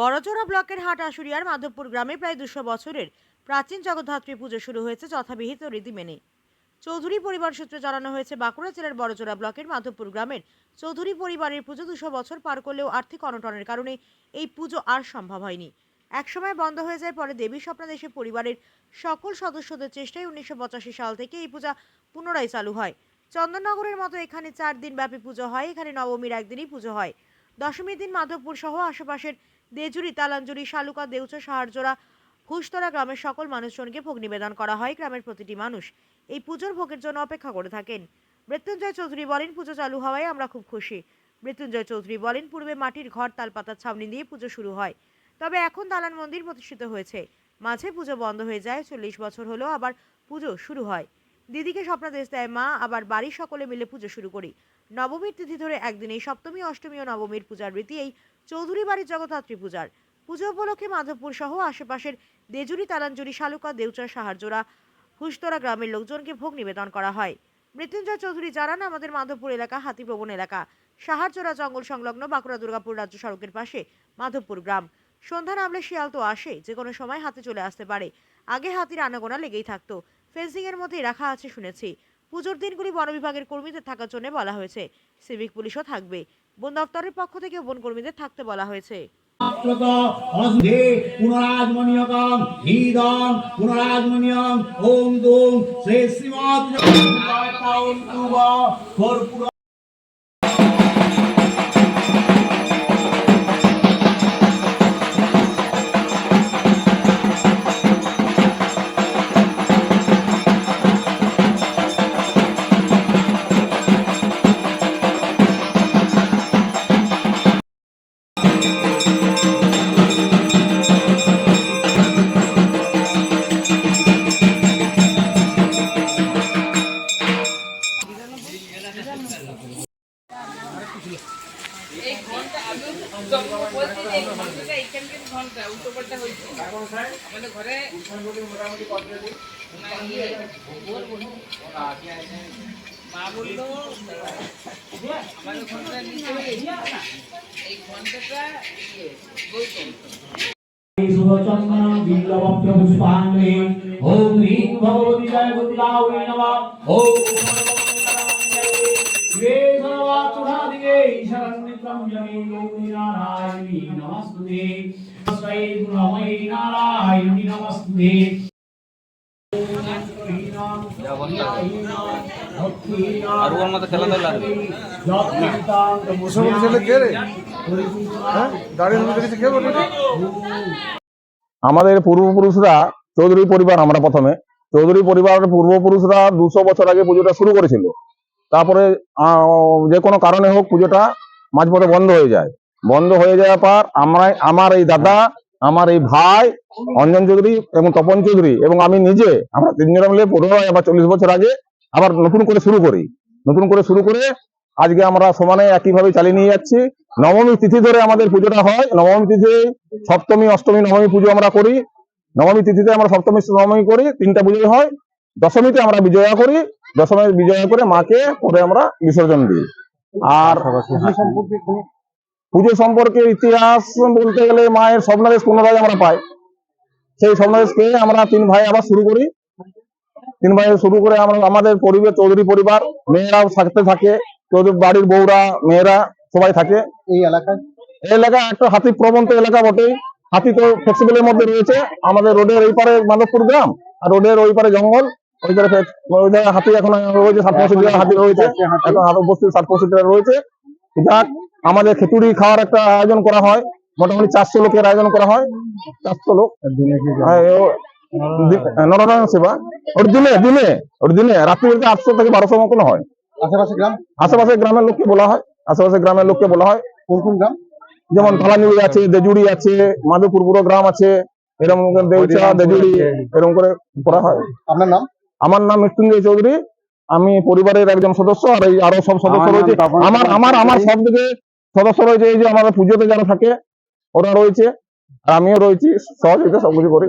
বড়জোড়া ব্লকের হাট আশুরিয়ার মাধবপুর গ্রামে প্রায় দুশো বছরের প্রাচীন জগদ্ধাত্রী পুজো শুরু হয়েছে যথাবিহিত রীতি মেনে চৌধুরী পরিবার সূত্রে জানানো হয়েছে, বাঁকুড়া জেলার বড়জোড়া ব্লকের মাধবপুর গ্রামের চৌধুরী পরিবারের পুজো দুশো বছর পার করলেও আর্থিক অনটনের কারণে এই পুজো আর সম্ভব হয়নি। একসময় বন্ধ হয়ে যায়, পরে দেবী স্বপ্নাদেশে পরিবারের সকল সদস্যদের চেষ্টায় উনিশশো পঁচাশি সাল থেকে এই পূজা পুনরায় চালু হয়। চন্দননগরের মতো এখানে চার দিন ব্যাপী পুজো হয়, এখানে নবমীর একদিনই পুজো হয়। দশমীর দিন মাধবপুর সহ আশেপাশের দেজুরি, তালাঞ্জুরি, শালুকা, দেউচা সাহারজোড়া ফুসতরা গ্রামের সকল মানুষজনকে ভোগ নিবেদন করা হয় গ্রামের প্রতিটি মানুষ। এই পুজোর ভোগের জন্য অপেক্ষা করে থাকেন। মৃত্যুঞ্জয় চৌধুরী বলেন, পুজো চালু হওয়ায় আমরা খুব খুশি। মৃত্যুঞ্জয় চৌধুরী বলেন, পূর্বে মাটির ঘর, তালপাতার ছাউনি দিয়ে পুজো শুরু হয়। তবে এখন দালান মন্দির প্রতিষ্ঠিত হয়েছে। মাঝে পুজো বন্ধ হয়ে যায়, চল্লিশ বছর হলেও আবার পুজো শুরু হয়। দিদিকে স্বপ্নাদেশ দেয় মা, আবার বাড়ির সকলে মিলে পুজো শুরু করি। নবমীর তিথি ধরে একদিনেই সপ্তমী, অষ্টমী ও নবমীর পূজার রীতি এই চৌধুরী বাড়ির জগদ্ধাত্রী পূজার। পুজো উপলক্ষে মাধবপুর সহ আশেপাশের দেজুরি তালাঞ্জুরি শালুকা, দেউচা, সাহারজোড়া হুস্তরা গ্রামের লোকজনকে ভোগ নিবেদন করা হয়। মৃত্যুঞ্জয় চৌধুরী জানান, আমাদের মাধবপুর এলাকা হাতিপ্রবণ এলাকা। সাহারচোরা জঙ্গল সংলগ্ন বাঁকুড়া দুর্গাপুর রাজ্য সড়কের পাশে মাধবপুর গ্রাম। সন্ধ্যা নামলে শিয়াল তো আসে যে কোনো সময় হাতি চলে আসতে পারে। আগে হাতির আনাগোনা লেগেই থাকতো। ফেন্সিং এর মধ্যেই রাখা আছে শুনেছি। পুজোর দিনগুলি বন বিভাগের কর্মীদের থাকার জন্য বলা হয়েছে। সিভিক পুলিশও থাকবে। বন দপ্তরের পক্ষ থেকে বন কর্মীদের থাকতে বলা হয়েছে। ঘন্টা উল্টো পাল্টা হয়েছে আমাদের ঘরে না, ইয়ে, মা বললো আমাদের ঘন্টা নিচে এই ঘন্টাটা ইয়ে গৌতম সুরচন্দনম বিল্লবপ্র পুষ্পাঙ্গে ওম হ্রিং ভগবতী জয় গুরুলাউরে নমঃ ওম वेदवाचुरादिगे शरण्यत्रं जमे गौरी नारायणी नमस्ते আমাদের পূর্বপুরুষরা চৌধুরী পরিবার, আমরা প্রথমে। চৌধুরী পরিবারের পূর্বপুরুষরা দুশো বছর আগে পুজোটা শুরু করেছিল। তারপরে যে কোনো কারণে হোক পুজোটা মাঝপথে বন্ধ হয়ে যায়। বন্ধ হয়ে যাওয়ার পর আমরা আমার এই দাদা, আমার এই ভাই, অঞ্জন চৌধুরী এবং তপন চৌধুরী এবং আমি নিজে, আমরা তিনজন মিলে পনেরো আবার চল্লিশ বছর আগে আবার নতুন করে শুরু করি। নতুন করে শুরু করে আজকে আমরা সমানে একইভাবে চালিয়ে নিয়ে যাচ্ছি। নবমী তিথি ধরে আমাদের পুজোটা হয়। নবমী তিথি, সপ্তমী, অষ্টমী, নবমী পুজো আমরা করি। নবমী তিথিতে আমরা সপ্তমী, নবমী করি, তিনটা পুজোই হয়। দশমীতে আমরা বিজয়া করি। দশমী বিজয়া করে মাকে পরে আমরা বিসর্জন দিই। আর পুজো সম্পর্কে ইতিহাস বলতে গেলে মায়ের স্বপ্নাদেশ পুনরায় আমরা পাই। সেই স্বপ্নাদেশ পেয়ে আমরা তিন ভাই আবার শুরু করি। তিন ভাই শুরু করে আমরা আমাদের পরিবার চৌধুরী পরিবার। মেয়েরাও থাকতে থাকে। চৌধুরী বাড়ির বউরা মেয়েরা সবাই থাকে। এই এলাকায়? এই এলাকা একটা হাতি প্রবন্ত এলাকা বটেই। হাতি তো ফ্লেক্সিবলের মধ্যে রয়েছে। আমাদের রোডের ওই পারে মাধবপুর গ্রাম আর রোডের ওই পারে জঙ্গল। ওই পারে ওই জায়গায় হাতি এখন রয়েছে সাত পঁয়ষট্টি হাতি রয়েছে। এখন হাত উপস্থিত সাত পঁয়ষট্টি রয়েছে। যাক আমাদের খিচুড়ি খাওয়ার একটা আয়োজন করা হয়। মোটামুটি চারশো লোকের আয়োজন করা হয়। চারশো লোক। হ্যাঁ, দি- নরনারায়ণ সেবা। ওর দিনে দিনে ওর দিনে রাত্রি আটশো থেকে বারোশো মতন হয়। আশেপাশে গ্রাম? আশেপাশের গ্রামের লোককে বলা হয়। আশেপাশের গ্রামের লোককে বলা হয়। কোন কোন গ্রাম? যেমন থালানিড়ি আছে দেজুড়ি আছে মাধবপুর পুরো গ্রাম আছে এরকম দেউচা দেজুড়ি এরকম করে করা হয়। আপনার নাম? আমার নাম মৃত্যুঞ্জয় চৌধুরী। আমি পরিবারের একজন সদস্য আর এই আরও সব সদস্য রয়েছে। আমার আমার আমার সব দিকে সদস্য রয়েছে এই যে আমাদের পুজোতে যারা থাকে, ওরা রয়েছে, আর আমিও রয়েছি, সহযোগিতা সবকিছু করি।